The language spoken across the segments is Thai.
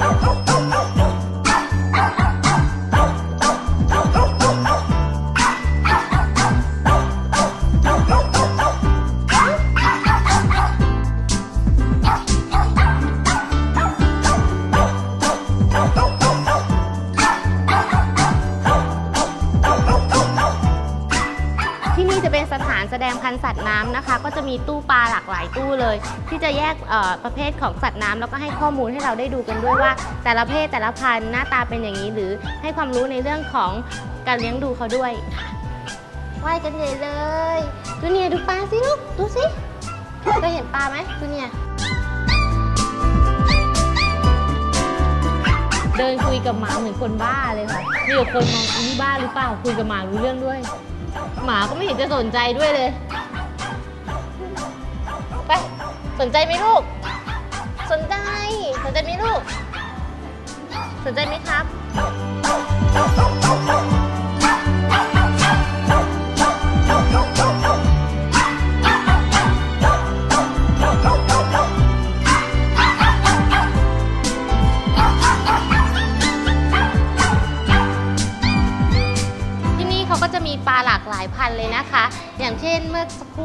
ที่ ดงพันธุ์สัตว์น้ำนะคะ ก็จะมีตู้ปลาหลากหลายตู้เลย ที่จะแยกเอ่อประเภทของสัตว์น้ำแล้วก็ให้ข้อมูลให้เราได้ดูกันด้วยว่า แต่ละเพศแต่ละพันธุ์หน้าตาเป็นอย่างนี้ หรือให้ความรู้ในเรื่องของการเลี้ยงดูเขาด้วยค่ะว่ายกันใหญ่เลยจูเนียร์ดูปลาสิลูกดูสิเคยเห็นปลาไหมจูเนียร์เดินคุยกับหมาเหมือนคนบ้าเลยค่ะมีแต่คนมองอันนี้บ้าหรือเปล่าคุยกับหมารู้เรื่องด้วย หมาก็ไม่เห็นจะสนใจด้วยเลย ไป สนใจไหมลูก สนใจ สนใจไหมลูก สนใจไหมครับ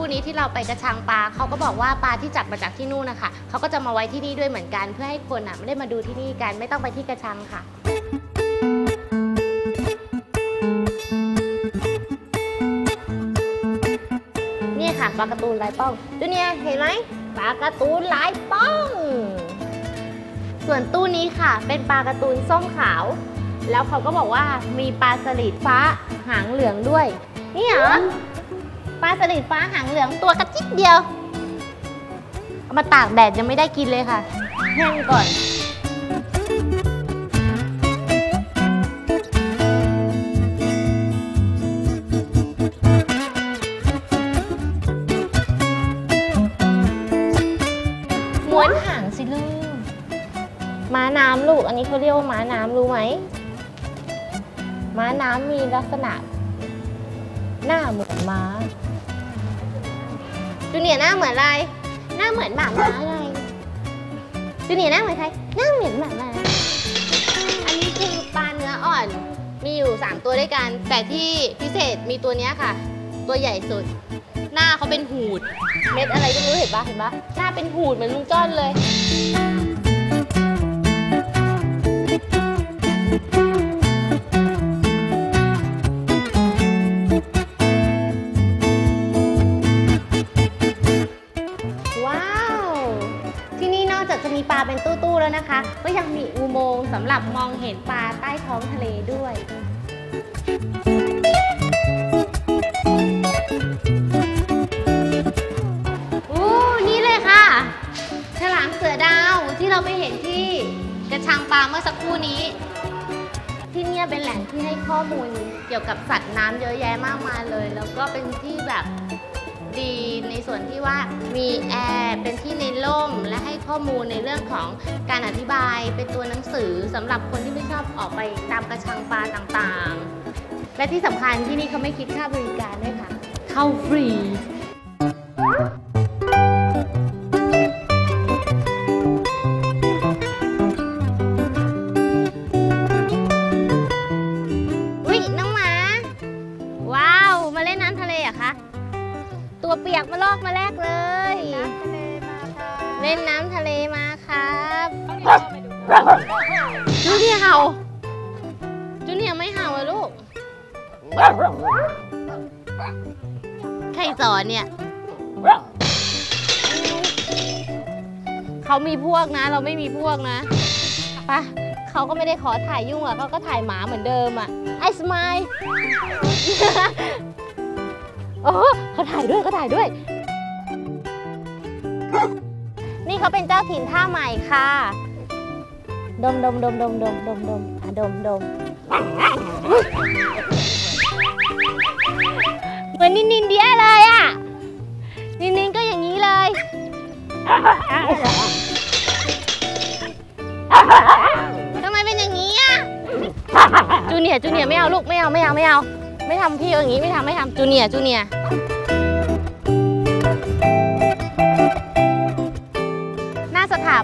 รู่นี้ที่เราไปกระชังปลาเขาก็บอกว่าปลาที่จับมาจากที่นู่นนะคะเขาก็จะมาไว้ที่นี่ด้วยเหมือนกัน เพื่อให้คนอะไม่ได้มาดูที่นี่กันไม่ต้องไปที่กระชังค่ะ นี่ค่ะปลาการ์ตูนลายป้องจูเนี่ยเห็นไหมปลาการ์ตูนลายป้อง ส่วนตู้นี้ค่ะ เป็นปลาการ์ตูนส้มขาว แล้วเขาก็บอกว่ามีปลาสลิดฟ้าหางเหลืองด้วย นี่เหรอ ปลาสลิดฟ้าหางเหลืองตัวกระจิบเดียวเอามาตากแดดยังไม่ได้กินเลยค่ะแห้งก่อน ม้วนหางสิลูกม้าน้ำลูก อันนี้เขาเรียกว่าม้าน้ำรู้ไหม ม้าน้ำมีลักษณะ หน้าเหมือนม้า จูเนียร์หน้าเหมือนอะไร หน้าเหมือนหมาม้าไงจูเนียร์หน้าเหมือนใคร หน้าเหมือนหมาม้า อันนี้คือปลาเนื้ออ่อน มีอยู่ 3 ตัวด้วยกัน แต่ที่พิเศษมีตัวเนี้ยค่ะ ตัวใหญ่สุด หน้าเขาเป็นหูด เม็ดอะไรก็ไม่รู้เห็นปะเห็นปะหน้าเป็นหูดเหมือนลุงจ้อนเลย โมงค์สำหรับมองเห็นปลาใต้ท้องทะเลด้วย โอ้นี่เลยค่ะ ฉลามเสือดาวที่เราไปเห็นที่กระชังปลาเมื่อสักครู่นี้ ที่เนี่ยเป็นแหล่งที่ให้ข้อมูลเกี่ยวกับสัตว์น้ำเยอะแยะมากมายเลย แล้วก็เป็นที่แบบ ดีในส่วนที่ว่ามีแอร์เป็นที่ในร่ม และให้ข้อมูลในเรื่องของการอธิบายเป็นตัวหนังสือสำหรับคนที่ไม่ชอบออกไปตามกระชังปลาต่างๆ และที่สำคัญที่นี่เขาไม่คิดค่าบริการด้วยค่ะ เข้าฟรี นน้ำทะเลมาครับจูเนียร์เห่าจูเนียร์ไม่เห่าอะลูก ใครสอนเนี่ย เขามีพวกนะ เราไม่มีพวกนะไปะเขาก็ไม่ได้ขอถ่ายยุ่งอะเขาก็ถ่ายหมาเหมือนเดิมอะ ไอ้สมายโอ้เขาถ่ายด้วยเขาถ่ายด้วย เขาเป็นเจ้าถิ่นท่าใหม่ค่ะ ดมดมดมดมดมดมดมอะดมดมเหมือนนินนินเดียเลยอะ นินนินก็อย่างนี้เลยทำไมเป็นอย่างนี้อะ จูเนียร์จูเนียร์ไม่เอาลูกไม่เอาไม่เอาไม่เอา ไม่ทำพี่อย่างนี้ไม่ทำไม่ทำจูเนียร์จูเนีย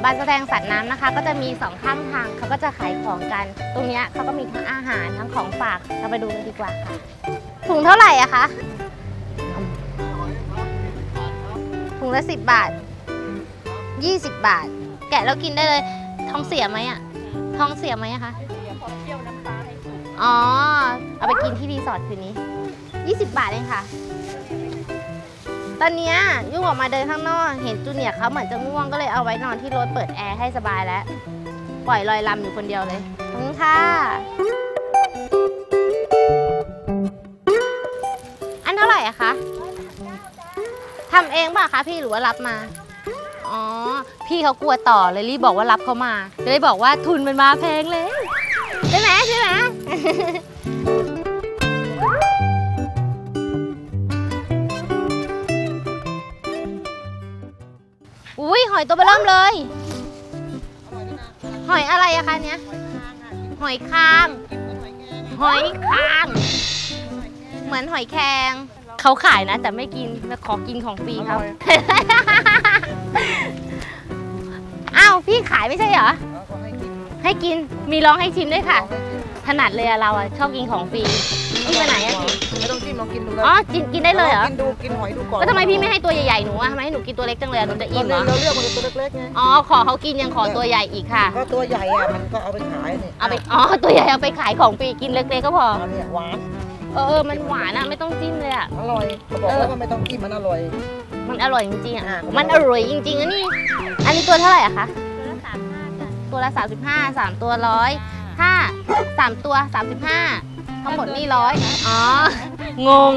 บานแสดงสัตว์น้ำนะคะ ก็จะมีสองข้างทางเขาก็จะขายของกัน ตรงเนี้ยเขาก็มีทั้งอาหารทั้งของฝากเราไปดูกันดีกว่าค่ะถุงเท่าไหร่อะคะถุงละสิบบาทยี่สิบบาท แกะแล้วกินได้เลยท้องเสียไหมอะท้องเสียไหมอะคะอ๋อ เอาไปกินที่รีสอร์ทคืนนี้ 20 บาทเองค่ะ ตอนนี้ยุ่งออกมาเดินข้างนอก เห็นจูเนียร์เขาเหมือนจะง่วงก็เลยเอาไว้นอนที่รถเปิดแอร์ให้สบายแล้ว ปล่อยลอยลำอยู่คนเดียวเลยขอบคุณค่ะ อันเท่าไหร่อะคะทำเองป่ะคะพี่หรือว่ารับมา อ๋อ พี่เขากลัวต่อเลยรีบบอกว่ารับเขามา จะได้บอกว่าทุนมันมาแพงเลย ใช่ไหมใช่ไหม อุ้ยหอยตัวเบอเริ่มเลย หอยอะไรอะคะเนี้ยหอยคาง หอยคาง เหมือนหอยแครงเขาขายนะ แต่ไม่กินขอกินของฟรีเขาอ้าวพี่ขายไม่ใช่เหรอ ให้กิน มีร้องให้ชิมด้วยค่ะ ถนัดเลยอะเราอะชอบกินของฟรี พี่ไปไหนอะพี่ไม่ต้องจิ้มลองกินดูเลยอ๋อกินกินได้เลยเหรอ กินดูกินหอยดูก่อนแล้วทำไมพี่ไม่ให้ตัวใหญ่ๆหนูอะทำไมให้หนูกินตัวเล็กจังเลยอะหนูจะอิ่มเหรอเราเลือกมันเป็นตัวเล็กๆไงอ๋อขอเขากินยังขอตัวใหญ่อีกค่ะ ก็ตัวใหญ่อะมันก็เอาไปขายนี่เอาไปอ๋อตัวใหญ่เอาไปขายของฟรีกินเล็กๆก็พออันเนี่ยหวานเออเออมันหวานอะไม่ต้องจิ้มเลยอะ อร่อยเขาบอกแล้วว่าไม่ต้องจิ้มมันอร่อย มันอร่อยจริงๆอะอ่ามัมันอร่อยจริงๆอะนี่ อันนี้ตัวเท่าไหร่อะคะ ตัวละ35 3 ตัวร้อยถ้า3ตัว 35 ทั้งหมดนี่ร้อยอ๋อ งง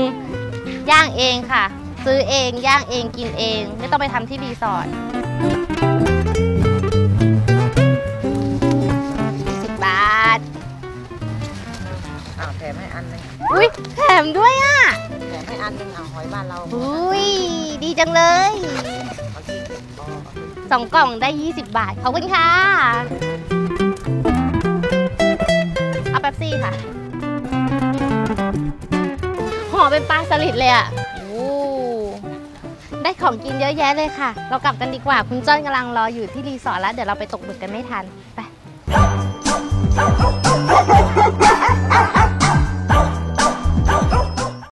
ย่างเองค่ะ ซื้อเอง ย่างเองกินเอง ไม่ต้องไปทำที่รีสอร์ท10บาท อ้าวแถมให้อันหนึงอุ้ยแถมด้วยอะ แถมให้อันหนึงเอาหอยบ้านเราอุ้ย ดีจังเลย เอาที่อ๋อสองกล่องได้ 20 บาท ขอบคุณค่ะ เอาแป๊บซี่ค่ะห่ อเป็นปลาสลิดเลยอะโอ้ได้ของกินเยอะแยะเลยค่ะ เรากลับกันดีกว่า คุณจ้อนกำลังรออยู่ที่รีสอร์ทแล้ว เดี๋ยวเราไปตกหมึกกันไม่ทัน ไป